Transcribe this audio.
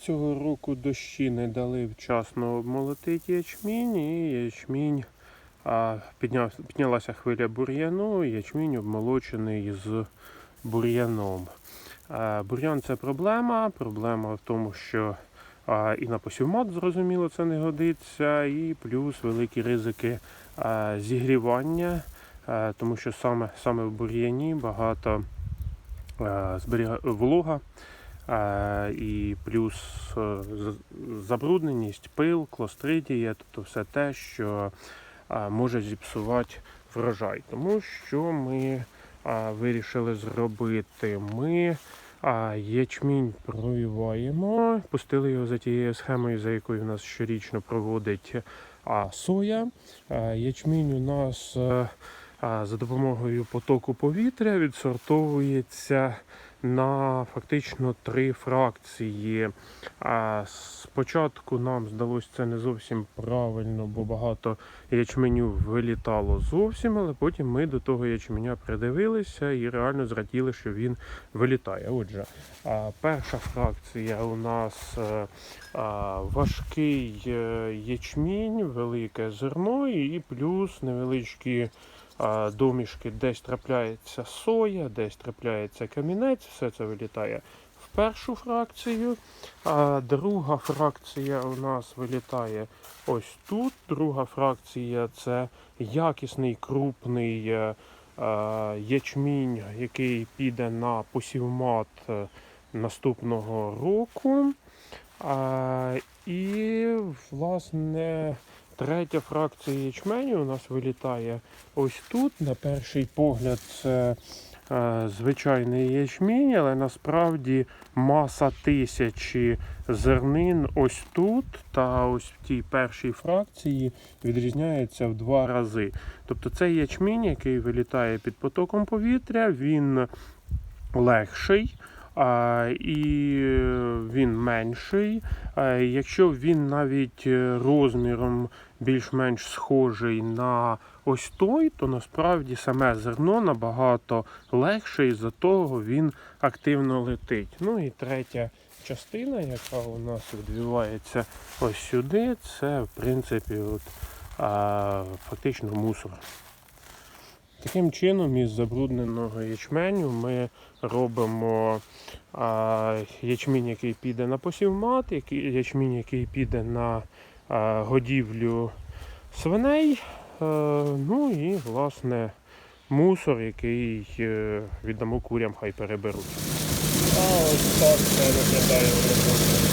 Цього року дощі не дали вчасно обмолотити ячмінь, і ячмінь а, підняв, піднялася хвиля бур'яну, ячмінь обмолочений з бур'яном. Бур'ян це проблема. Проблема в тому, що а, і на посівмат, зрозуміло, це не годиться, і плюс великі ризики а, зігрівання, а, тому що саме, саме в бур'яні багато а, зберіга... волога. І плюс е, забрудненість, пил, клостридія, тобто все те, що може зіпсувати врожай. Тому що ми вирішили зробити? Ми е, ячмінь проїваємо, пустили його за тією схемою, за якою в нас щорічно проводить а, соя. Ячмінь у нас е, а, за допомогою потоку повітря відсортовується на фактично три фракції. Спочатку нам здалося це не зовсім правильно, бо багато ячменю вилітало зовсім, але потім ми до того ячменя придивилися і реально зраділи, що він вилітає. Отже, перша фракція у нас е, важкий е, ячмінь, велике зерно і плюс невеличкі домішки, десь трапляється соя, десь трапляється камінець, все це вилітає в першу фракцію. А друга фракція у нас вилітає ось тут. Друга фракція це якісний крупний е, ячмінь, який піде на посівмат е, наступного року. І, власне, третя фракція ячменю у нас вилітає ось тут. На перший погляд, це е, звичайний ячмінь, але насправді маса тисячі зернин ось тут та ось в тій першій фракції відрізняється в два рази. Тобто цей ячмінь, який вилітає під потоком повітря, він легший. І він менший. Якщо він навіть е, розміром більш-менш схожий на ось той, то насправді саме зерно набагато легше, і за того він активно летить. Ну і третя частина, яка у нас відбувається ось сюди, це в принципі от, а, фактично мусор. Таким чином, із забрудненого ячменю ми робимо ячмінь, який піде на посівмат, який, ячмінь, який піде на годівлю свиней. Е, ну і власне мусор, який е, віддамо курям, хай переберуть. А ось так це виглядає.